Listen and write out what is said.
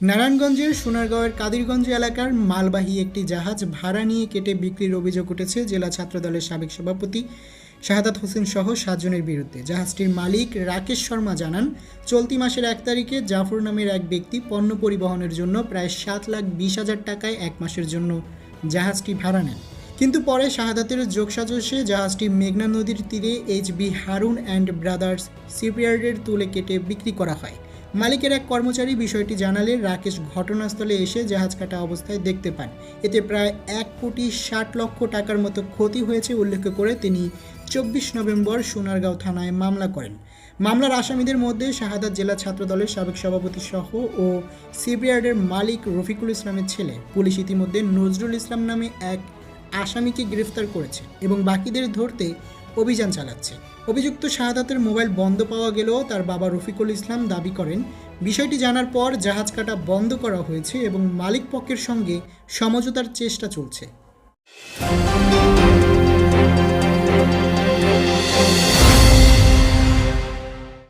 নারায়ণগঞ্জের সোনারগাঁওয়ের কাদিরগঞ্জ এলাকার মালবাহী একটি জাহাজ ভাড়া নিয়ে কেটে বিক্রির অভিযোগ উঠেছে জেলা ছাত্রদলের সাবেক সভাপতি শাহাদাত হোসেন সহ সাতজনের বিরুদ্ধে। জাহাজটির মালিক রাকেশ শর্মা জানান, চলতি মাসের এক তারিখে জাফর নামের এক ব্যক্তি পণ্য পরিবহনের জন্য প্রায় সাত লাখ বিশ হাজার টাকায় এক মাসের জন্য জাহাজটি ভাড়া নেন। কিন্তু পরে শাহাদাতের যোগসাজশে জাহাজটি মেঘনা নদীর তীরে H B Harun and brothers সিপিয়ার্ডের তুলে কেটে বিক্রি করা হয়। মালিকের এক কর্মচারী বিষয়টি জানালে রাকেশ ঘটনাস্থলে এসে জাহাজ কাটা অবস্থায় দেখতে পান। এতে প্রায় এক কোটি ষাট লক্ষ টাকার মতো ক্ষতি হয়েছে উল্লেখ করে তিনি চব্বিশ নভেম্বর সোনারগাঁও থানায় মামলা করেন। মামলার আসামিদের মধ্যে শাহাদাত জেলা ছাত্র দলের সাবেক সভাপতি সহ ও সিপিআরের মালিক রফিকুল ইসলামের ছেলে। পুলিশ ইতিমধ্যে নজরুল ইসলাম নামে এক আসামিকে গ্রেফতার করেছে এবং বাকিদের ধরতে অভিযান চালাচ্ছে। অভিযুক্ত শাহাদাতের মোবাইল বন্ধ পাওয়া গেলেও তার বাবা রফিকুল ইসলাম দাবি করেন, বিষয়টি জানার পর জাহাজ কাটা বন্ধ করা হয়েছে এবং মালিক পক্ষের সঙ্গে সমঝোতার চেষ্টা চলছে।